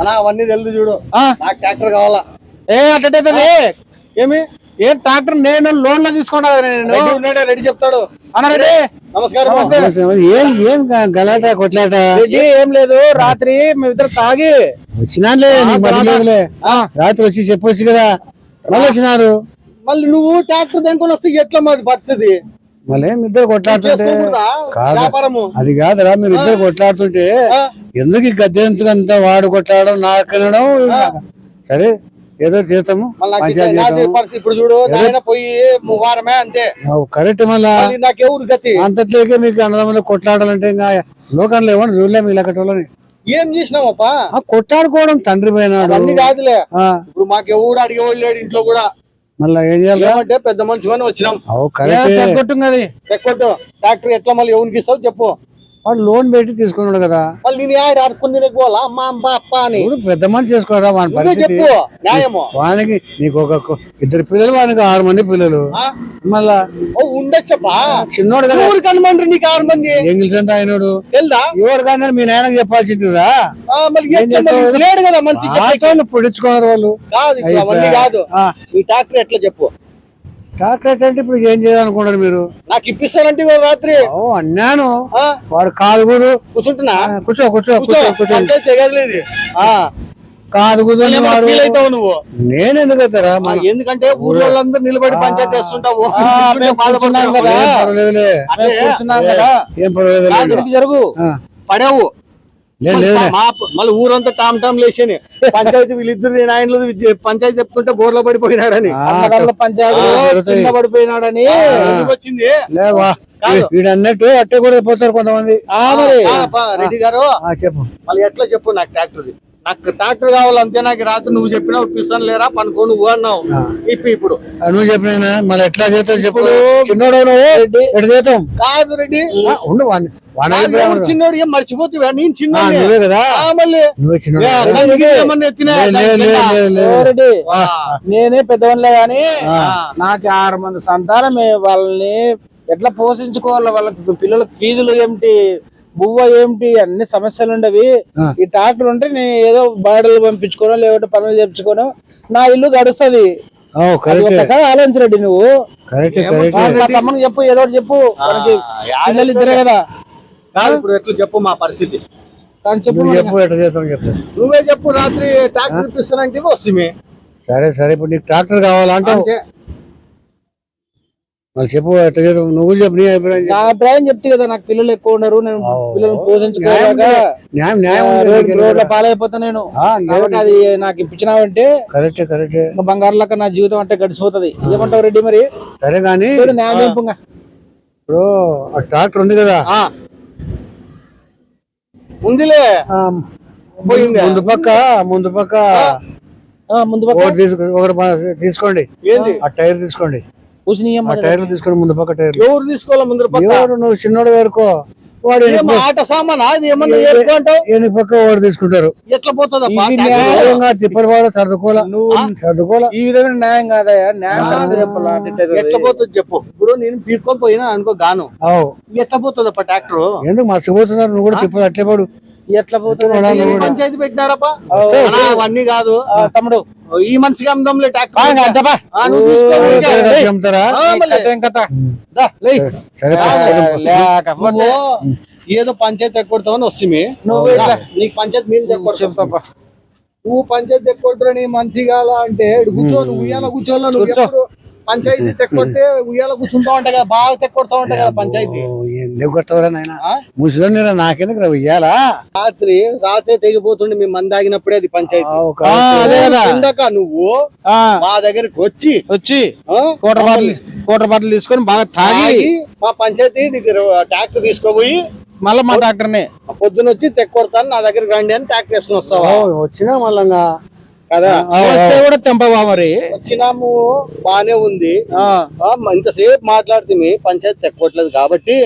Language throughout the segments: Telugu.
అవన్నీ తెలుసు చూడు. ఆ, నాకు ట్రాక్టర్ కావాలా? ఏ అట్టయితే ఏమి? ఏం ట్రాక్టర్ నేను లోన్లో తీసుకున్నా నేను. రెడీ ఉన్నాడే రెడీ చెప్తాడు. నమస్కారం. ఏం ఏం గలాట కొట్లాట? ఏం లేదు. రాత్రి మేమిద్దరు తాగి. ఆ, రాత్రి వచ్చి చెప్పొచ్చు కదా. మళ్ళీ వచ్చినారు. మళ్ళీ నువ్వు ట్రాక్టర్ దెంకొని వస్తే ఎట్లా మాది పరిస్థితి? మళ్ళీ ఇద్దరు కొట్లాడుతుంటే? కాదు. అది కాదురా మీరు ఇద్దరు కొట్లాడుతుంటే. ఎందుకు ఈ గద్దె ఎందుకు అంతా వాడు కొట్లాడడం నాకు అనడం సరే ఏదో చేస్తాము ఇప్పుడు చూడు పోయి వారమే అంతే. కరెక్ట్ మళ్ళా. మళ్ళీ నాకు ఎవరు గతి? అంతట్లేకే మీకు అన్నదమ్ములు కొట్లాడాలంటే ఇంకా లోకంలో ఏమన్నా చూడలే మీ లెక్కటోళ్ళని ఏం చేసినావప్పా? ఆ కొట్లాడుకోవడం తండ్రి పోయినాడు. అవన్నీ కాదులే. ఇప్పుడు మాకు ఎవడు అడిగేవాళ్ళు లేడు ఇంట్లో కూడా. మళ్ళా ఏం చేయాలి ఏమంటే పెద్ద మనిషి వచ్చినాం. కరెక్టే. ట్రాక్టర్ ఎట్లా మళ్ళీ ఎవరికి ఇస్తావు చెప్పు. వాడు లోన్ పెట్టి తీసుకున్నాడు కదా. మళ్ళీ నేను ఆడ ఆడుకుని తినకపోవాలా అమ్మ అమ్మ అప్ప అని. ఇప్పుడు పెద్ద మనిషి చేసుకోరా వాని నువ్వే పరిస్థితి? చెప్పు న్యాయము. వానికి నీకు ఒక కు- ఇద్దరు పిల్లలు వానికి ఆరు మంది పిల్లలు. ఆ? మళ్ళా ఓ ఉండొచ్చప్పా? చిన్నోడు కదా. ఊరికి అనుమంటారు నీకు ఆరు మంది? ఎంగిల్స్ అంతా అయినాడు? తెలుదా? ఎవరు కానీ మీ నాయనకి చెప్పాల్సిందిరా. ఆ, మరి ఎట్లా మరి లేడు కదా మనిషి చెప్పేకి. ఆటోలు పొడుచుకున్నారు వాళ్ళు. కాదు ఇప్పుడు అవన్నీ కాదు. ఆ, ఈ ట్రాక్టర్ ఎట్లా చెప్పు? టార్గెట్ అంటే ఇప్పుడు ఏం చేయాలనుకున్నారు మీరు? నాకు ఇప్పిస్తానంటే రాత్రి. ఓ అన్నాను. వాడు కాదు గురు. కూర్చుంటున్నా? కూర్చో కూర్చో కూర్చో. కూర్చో ఆ. కాదు అవుతావు నువ్వు? నేను ఎందుకు అవుతారా? ఎందుకంటే ఊర్లో వాళ్ళందరూ నిలబడి పంచాయతీ చేస్తుంటావు. కదా. ఏం పర్వాలేదు జరుగు పడావు. మళ్ళీ ఊరంతా టామ్ టామ్ లేచని పంచాయతీ వీళ్ళిద్దరు నేను ఆయనలో పంచాయతీ చెప్తుంటే బోర్లో పడిపోయినాడని. పంచాయతీ పడిపోయినాడని. వచ్చింది? లేవా కాదు. వీడు అన్నట్టు అట్టే కూడా పోతారు కొంతమంది. రెడ్డి గారు. ఆ, చెప్పు. మళ్ళీ ఎట్లా చెప్పు నాకు ట్రాక్టర్ది నాకు ట్రాక్టర్ కావాలంతే నాకు రాత్రి నువ్వు చెప్పినావు ఇప్పిస్తాను లేరా పనుకో నువ్వు అన్నావు. ఇప్పి ఇప్పుడు. నువ్వు చెప్పినా మళ్ళీ ఎట్లా చేస్తావు చెప్పు. చిన్నోడు చేస్తాం కాదు రెడ్డి. ఉండు. చిన్నోడు ఏం మర్చిపోతువా నేను ఆ, చిన్న నువ్వే కదా. మళ్ళీ. నేనే పెద్దవాళ్ళే గాని. నాకు ఆరు మంది సంతానమే. వాళ్ళని ఎట్లా పోషించుకోవాలి? వాళ్ళకి పిల్లలకు ఫీజులు ఏమిటి బువ్వ ఏమిటి? అన్ని సమస్యలు ఉండవి. ఈ ట్రాక్టర్ ఉంటే నేను ఏదో బాడలు పంపించుకోనో లేకపోతే పనులు చేపించుకోనో నా ఇల్లు గడుస్తుంది. ఓ కరెక్ట్. ఒక్కసారి ఆలోచించరెడ్డి నువ్వు. తమ్ముని చెప్పు ఏదో చెప్పు. పిల్లలు ఇద్దరే కదా. ఇప్పుడు ఎట్లా చెప్పు మా పరిస్థితి. కానీ చెప్పు. చెప్పు ఎట్లా చేస్తావు చెప్పు. నువ్వే చెప్పు రాత్రి ట్రాక్టర్ ఇప్పిస్తానంటే వస్తుంది. సరే సరే ఇప్పుడు నీకు ట్రాక్టర్ కావాలా అంటావు? అంతే. మళ్ళీ చెప్పు ఎట్లా నువ్వు చెప్పు నీ అభిప్రాయం నా. అభిప్రాయం చెప్తే కదా నాకు పిల్లలు ఎక్కువ ఉన్నారు నేను ఓ. పిల్లల్ని పోషించుకోలేక రోడ్ల. పాలైపోతా నేను. అది నాకు ఇప్పించినావంటే కరెక్టే కరెక్టే. బంగారు లెక్క నా జీవితం అంటే గడిచిపోతుంది. ఏమంటావు రెడ్డి మరి? సరే కానీ న్యాయం చెప్పుగా. ఇప్పుడు ఆ ట్రాక్టర్ ఉంది కదా. ఆ. ఉందిలే? ముందు పక్క ముందు పక్క. ఆ, ముందు పక్క. ఒకటి తీసుకో ఒకటి ప- తీసుకోండి. ఏంది? ఆ టైర్ తీసుకోండి. కూర్చుని టైర్లు తీసుకోండి ముందు పక్క టైర్లు. ఎవరు తీసుకోవాలి ముందర పక్క? ఎవరు నువ్వు చిన్నోడు వేరుకో. వాడు ఆట సామానా? అది ఏమన్నా ఎన్ని పక్క వాడు తీసుకుంటారు? ఎట్లా? న్యాయంగా సర్దుకోల నువ్వు సర్దుకోల ఈ విధంగా న్యాయం కాదయా న్యాయం కాదు చెప్పాలా అంటే ఇది. ఎట్లా పోతుంది చెప్పు. ఇప్పుడు నేను పీక్కొని పోయినా అనుకో గాను. ఎట్లా పోతుందప్ప ట్రాక్టర్? ఎందుకు మర్చిపోతున్నారు నువ్వు కూడా తిప్పలు అట్లే పడు. ఎట్లా పోతుంది? పంచాయతీ పెట్టినాడప్పా అవన్నీ కాదు. తమ్ముడు. ఈ మనిషికి అమ్మంలే ఏదో పంచాయతీ ఎక్కొడతావని వస్తుంది నీకు పంచాయతీ మీద ఎక్కొడతావు చెప్పప్పా నువ్వు పంచాయతీ ఎక్కొడతారని మంచి కాల అంటే కూర్చో నువ్వు ఉయ్యాల కూర్చోవాలా నువ్వు పంచాయతీ తెక్కొడితే ఉయ్యాల కూర్చుంటా ఉంటా కదా బాగా తెక్కొడతా ఉంటా కదా పంచాయతీ? ముసలి నాకెందుకు రా ఇయ్యాలా రాత్రి రాత్రి తెగిపోతుండే మీ మంది ఆగినప్పుడే అది పంచాయతీ. నువ్వు మా దగ్గరికి వచ్చి వచ్చి ఆ, కోట బాటలు కోట బాటలు తీసుకొని బాగా తాగి మా పంచాయతీ నీకు ట్రాక్టర్ తీసుకోపోయి మళ్ళీ మా డాక్టర్ని పొద్దున వచ్చి తెక్కొడతాను నా దగ్గరికి రండి అని ట్రాక్టర్ వేసుకుని వస్తావా? వచ్చినా మళ్ళంగా. కదా? వస్తే కూడా తెంపవా మరి? వచ్చినాము బానే ఉంది. ఇంతసేపు మాట్లాడితే మీ పంచాయతీ తెక్కొట్టలేదు కాబట్టి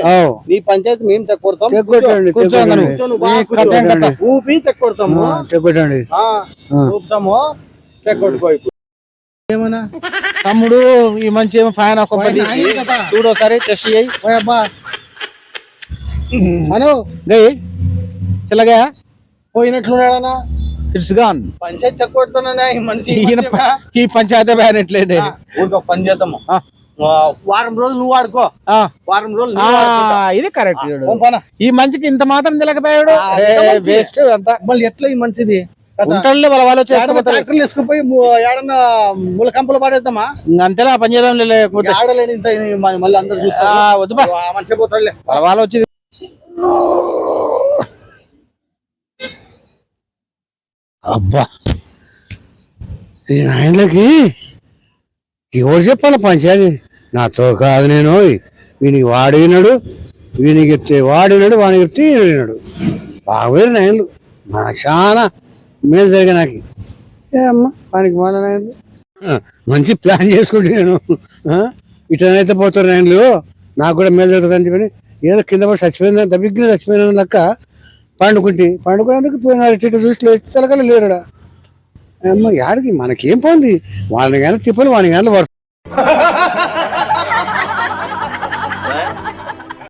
మీ పంచాయతీ మేము తెక్కొడతాం? ఊపి తెక్కొడతాము ఆ. ఊపుతాము తెక్కొట్టుకో ఇప్పుడు. ఏమన్నా? తమ్ముడు ఈ మంచి ఏమో ఫ్యాన్ ఒక చూడు ఒకసారి టెస్ట్ చేయి. అను గై. చిల్లగా పోయినట్లున్నాడనా? ఇట్స్ గాన్ పంచాయతీ తక్కువ మనిషి ఈ పంచాయతీ బ్యాన్ ఎట్లేండి ఊరికి ఒక పని చేద్దాము. వారం రోజులు నువ్వు ఆడుకో వారం రోజులు. ఇది కరెక్ట్. ఈ మంచికి ఇంత మాత్రం తెలకపోయాడు. వేస్ట్ అంతా. మళ్ళీ ఎట్లా ఈ మనిషిది? ఉంటాడులే వాళ్ళ వాళ్ళు ఏడన్నా చేసుకోపోతారు ట్రాక్టర్లు వేసుకుపోయి ము- ఏడన్నా ముళ్ళ కంపలు పాడేద్దామా అంతేలా పని లేకపోతే. ఆడలేని మళ్ళీ అందరు ఆ, చూస్తారు. వద్దు మనిషి పోతాడులే. వాళ్ళ వాళ్ళు వచ్చి అబ్బా. ఈ నాయనలకి ఎవరు చెప్పాలి పంచాయతీ? నాతో కాదు నేను. వీనికి వాడు విన్నాడు వీనికి చెప్తే వాడు విన్నాడు వాడికి చెప్తే ఈయన విన్నాడు బాగోరు నాయనలు. నా చాలా మేలు జరిగే నాకు. ఏ అమ్మ పనికి వాళ్ళ నాయనలు. మంచి ప్లాన్ చేసుకుంటే నేను. ఇటనైతే పోతారు నాయనలు. నాకు కూడా మేలు జరుగుతుంది అని చెప్పి ఏదో కింద పడి చచ్చిపోయింది దబ్బిగ్గిన చచ్చిపోయిన లెక్క. పండుకుంటే పండుకునేందుకు పోయినారు. ఇటు చూసి లేచి తలకలు లేరుడా అమ్మ యాడికి మనకేం పోంది? వాళ్ళని కానీ తిప్పలు వాళ్ళని కానీ పడుతుంది